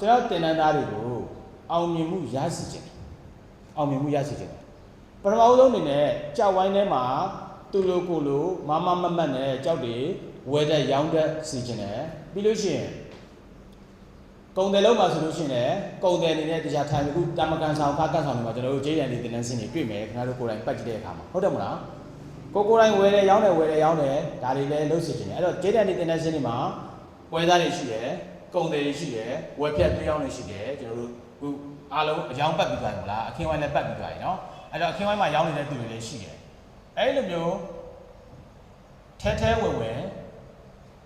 ကျွန်တော်တင်နန်းသားတွေကိုအောင်မြင်မှုရရှိခြင်းအောင်မြင်မှုရရှိခြင်းပထမဦးဆုံးအနေနဲ့ကြောက်ဝိုင်းထဲမှာသူလိုကိုလိုမမမမတ်နဲ့ကြောက်တွေဝဲတဲ့ရောင်းတဲ့စီခြင်းတယ်ပြီးလို့ရှိရင်ကုံတယ်လုံးမှာဆိုလို့ရှိရင်လည်းကုံတယ်အနေနဲ့တရားထိုင်အခုတာမကန်ဆောင်ဖားကန်ဆောင်တွေမှာကျွန်တော်တို့ဂျေးရန်လေးတင်နန်းစင်းတွေတွေ့မယ်ခင်ဗျားတို့ကိုယ်တိုင်ပတ်ကြည့်တဲ့အခါမှာဟုတ်တယ်မလားကိုကိုယ်တိုင်ဝယ်တယ်ရောင်းတယ်ဝယ်တယ်ရောင်းတယ်ဒါတွေလည်းလုပ်စီခြင်းတယ်အဲ့တော့ဂျေတန်ဒီတင်တဲ့စင်းတွေမှာဝယ်သားတွေရှိတယ် ကုန်တယ်တွေရှိတယ်ဝယ်ဖြတ်သွေးရောင်းတွေရှိတယ်ကျွန်တော်တို့ခုအားလုံးအယောင်းပတ်ပြီးသွားတယ်မလားအခင်းဝိုင်းလည်းပတ်ပြီးသွားတယ်နော်အဲ့တော့အခင်းဝိုင်းမှာရောင်းနေတဲ့သူတွေလည်းရှိတယ်အဲ့လိုမျိုးထဲထဲဝင်ဝင်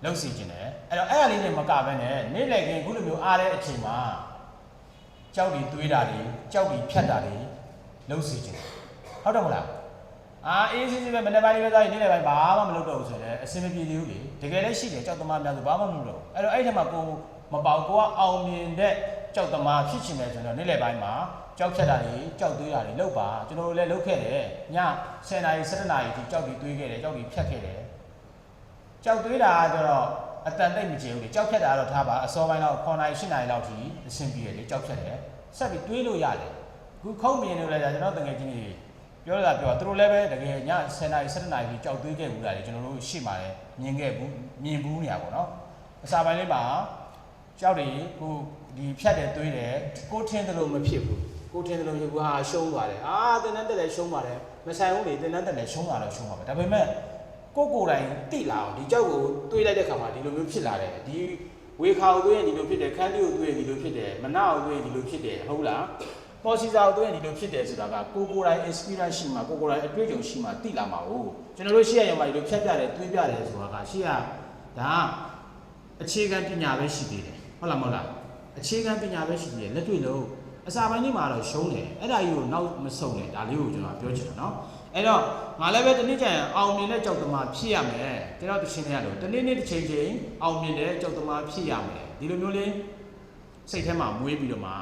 လုပ်စီခြင်းတယ်အဲ့တော့အဲ့အလေးတွေမကဘဲနဲ့နေ့လည်ခင်းခုလိုမျိုးအားတဲ့အချိန်မှာကြောက်တွေသွေးတာတွေကြောက်တွေဖြတ်တာတွေလုပ်စီခြင်းတယ်ဟုတ်တယ်မလားအာအေးစစ်စစ်ပဲမနေ့ပိုင်းလေးပဲသားရင်နေ့လယ်ပိုင်းဘာမှမလုပ်တော့ဘူးဆိုရင်လည်းအဆင်မပြေသေးဘူးလေတကယ်လည်းရှိတယ်ကြောက်သမားများဆိုဘာမှမလုပ်တော့ဘူးအဲ့တော့အဲ့ဒီထဲမှာကို မပေါကိုကအောင်မြင်တဲ့ကြောက်သမားဖြစ်ချင်တယ်ဆိုတော့နေ့လယ်ပိုင်းမှာကြောက်ဖြတ်တာတွေကြောက်သွေးတာတွေလုပ်ပါကျွန်တော်တို့လည်းလုပ်ခဲ့တယ်ည10နာရီ17နာရီထိကြောက်ပြီးသွေးခဲ့တယ်ကြောက်ပြီးဖြတ်ခဲ့တယ်ကြောက်သွေးတာကကျတော့အတန်တိတ်မကြည့်ဘူးလေကြောက်ဖြတ်တာကတော့ထားပါအစောပိုင်းတော့9နာရီ10နာရီလောက်ထိအဆင်ပြေတယ်လေကြောက်ဖြတ်တယ်ဆက်ပြီးတွေးလို့ရတယ်ခုခုံးမြင်နေလို့လည်းကျွန်တော်တငယ်ချင်းတွေပြောတာပြောသူတို့လည်းပဲတကယ်ည10နာရီ17နာရီကြီးကြောက်သွေးခဲ့ဘူးလားလေကျွန်တော်တို့ရှေ့မှာလည်းမြင်ခဲ့ဘူးမြင်ဘူးနေရပါတော့အစာပိုင်းလေးမှာ ကြောက်တယ်ဟိုဒီဖြတ်တယ်သွေးတယ်ကိုထင်းတယ်လို့မဖြစ်ဘူးကိုထင်းတယ်လို့ယူဟာရှုံးသွားတယ်အာတင်းတန်းတက်တယ်ရှုံးပါတယ်မဆိုင်ဘူးလေတင်းတန်းတက်တယ်ရှုံးတာတော့ရှုံးပါပဲဒါပေမဲ့ကိုကိုယ်တိုင်တိလာအောင်ဒီကြောက်ကိုတွေးလိုက်တဲ့ခါမှာဒီလိုမျိုးဖြစ်လာတယ်ဒီဝေခါကိုတွေးရင်ဒီလိုဖြစ်တယ်ခန်းလေးကိုတွေးရင်ဒီလိုဖြစ်တယ်မနာကိုတွေးရင်ဒီလိုဖြစ်တယ်ဟုတ်လားပေါ်စီစာကိုတွေ့ရင်ဒီလိုဖြစ်တယ်ဆိုတာကကိုကိုယ်တိုင် experience ရှိမှာကိုကိုယ်တိုင်အတွေ့အကြုံရှိမှာသိလာမှာ哦ကျွန်တော်တို့ရှေ့ရရုံမှာဒီလိုဖြတ်ပြတယ်တွေးပြတယ်ဆိုတာကရှေ့ကဒါအခြေခံပညာပဲရှိသေးတယ် ဟုတ်လားမဟုတ်လားအခြေခံပညာပဲရှိသေးတယ်လက်တွေ့လို့အစာပိုင်းလေးမှာတော့ရှုံးတယ်အဲ့ဒါကြီးကိုနောက်မဆုံနဲ့ဒါလေးကိုကျွန်တော်ပြောချင်တာเนาะအဲ့တော့ငါလည်းပဲတနေ့ကျရင်အောင်မြင်တဲ့ကြောက်သမားဖြစ်ရမယ်ကျွန်တော်တချင်းလေးရလို့တနေ့နေ့တစ်ချိန်ချိန်အောင်မြင်တဲ့ကြောက်သမားဖြစ်ရမယ်ဒီလိုမျိုးလေး စိတ်ထဲမှာမွေးပြီးတော့မှ